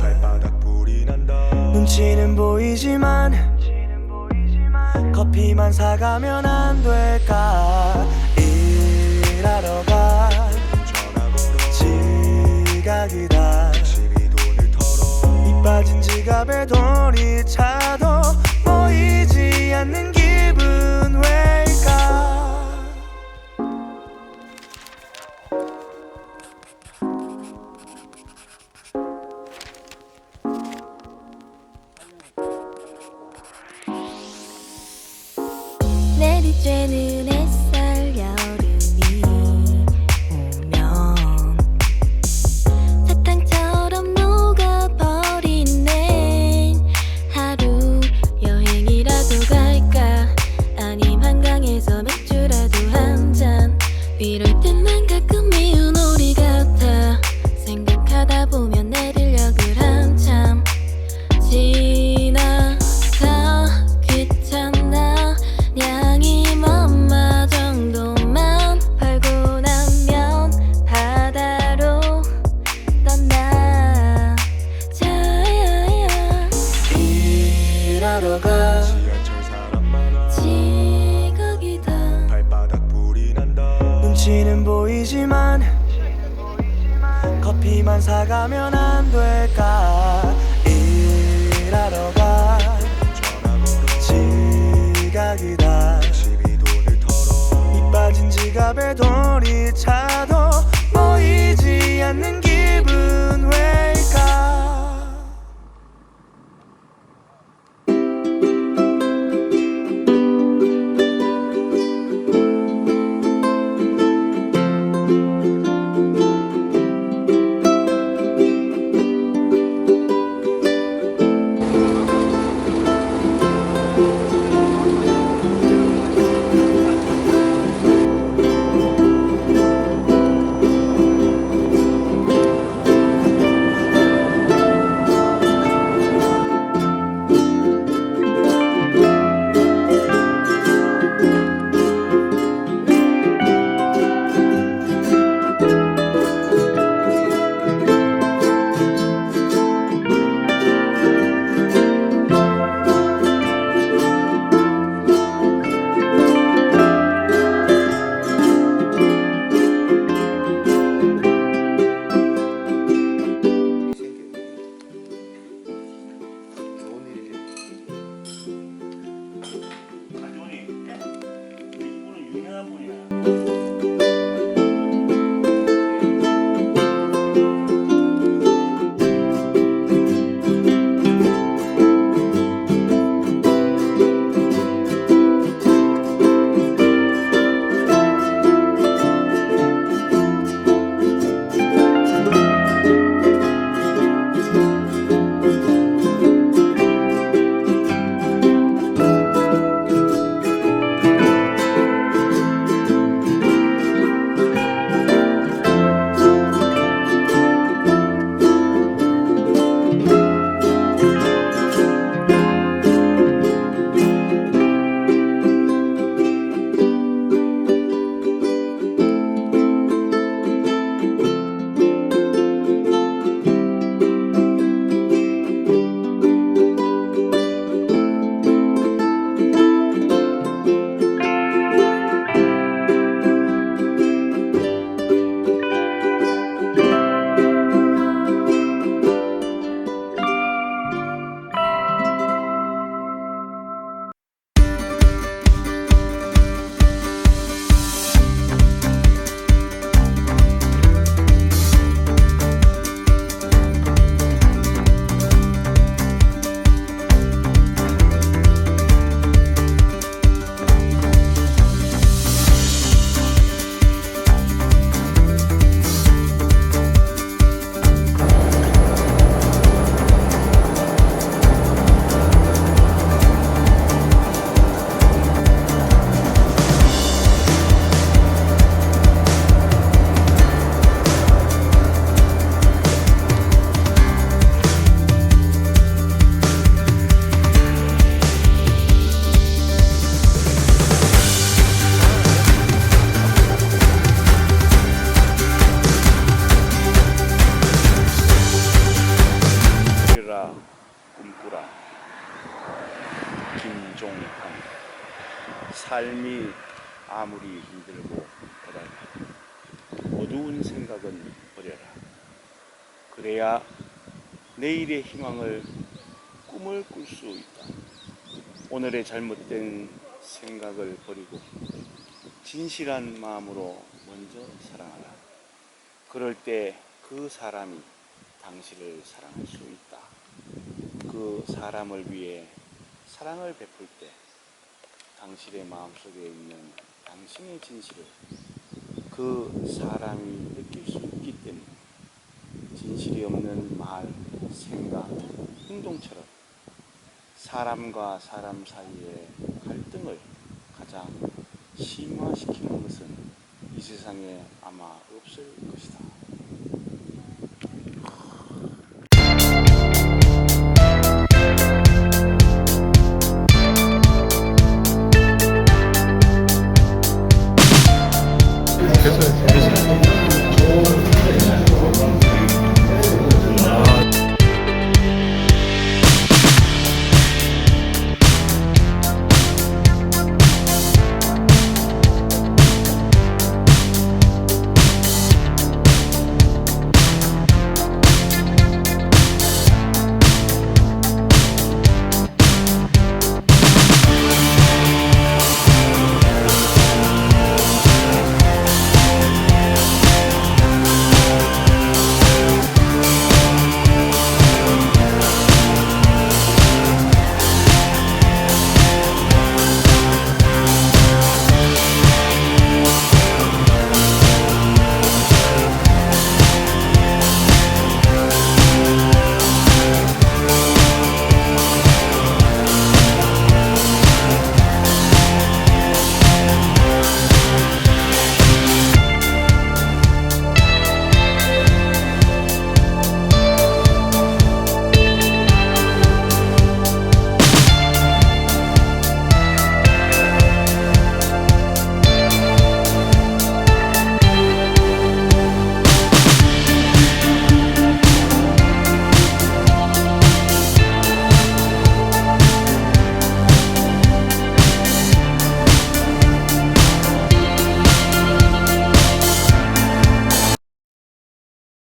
발바닥 불이 난다. 눈치는 보이지만 커피만 사가면 안 될까? 일하러 가. 지각이다. 이 빠진 지갑에 돈 对你。 사가면 안 될까? 일하러 가. 지각이다. 집이 돈을 털어. 이 빠진 지갑에 돈이 차도 종합니다. 삶이 아무리 힘들고 고달파 어두운 생각은 버려라. 그래야 내일의 희망을 꿈을 꿀 수 있다. 오늘의 잘못된 생각을 버리고 진실한 마음으로 먼저 사랑하라. 그럴 때 그 사람이 당신을 사랑할 수 있다. 그 사람을 위해 사랑을 베풀 때 당신의 마음속에 있는 당신의 진실을 그 사람이 느낄 수 있기 때문에 진실이 없는 말, 생각, 행동처럼 사람과 사람 사이의 갈등을 가장 심화시키는 것은 이 세상에 아마 없을 것이다. Good.